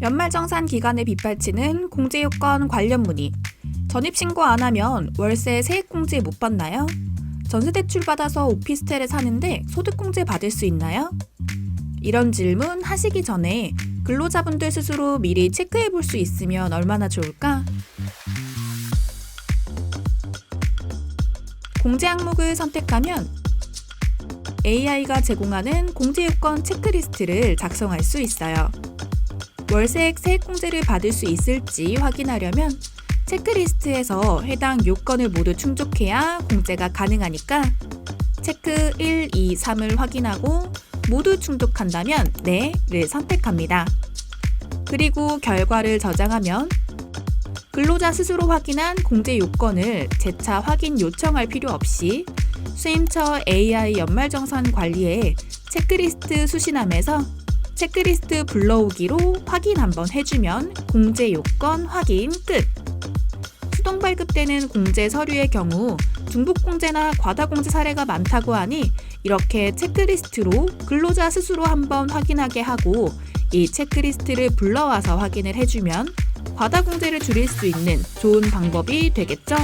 연말정산 기간에 빗발치는 공제요건 관련 문의. 전입신고 안 하면 월세 세액공제 못 받나요? 전세대출 받아서 오피스텔에 사는데 소득공제 받을 수 있나요? 이런 질문 하시기 전에 근로자분들 스스로 미리 체크해 볼 수 있으면 얼마나 좋을까? 공제 항목을 선택하면 AI가 제공하는 공제 요건 체크리스트를 작성할 수 있어요. 월세액 세액공제를 받을 수 있을지 확인하려면 체크리스트에서 해당 요건을 모두 충족해야 공제가 가능하니까 체크 1, 2, 3을 확인하고 모두 충족한다면 네를 선택합니다. 그리고 결과를 저장하면 근로자 스스로 확인한 공제 요건을 재차 확인 요청할 필요 없이 수임처 AI 연말정산 관리에 체크리스트 수신함에서 체크리스트 불러오기로 확인 한번 해주면 공제 요건 확인 끝. 수동 발급되는 공제 서류의 경우 중복 공제나 과다 공제 사례가 많다고 하니 이렇게 체크리스트로 근로자 스스로 한번 확인하게 하고 이 체크리스트를 불러와서 확인을 해주면 과다 공제를 줄일 수 있는 좋은 방법이 되겠죠?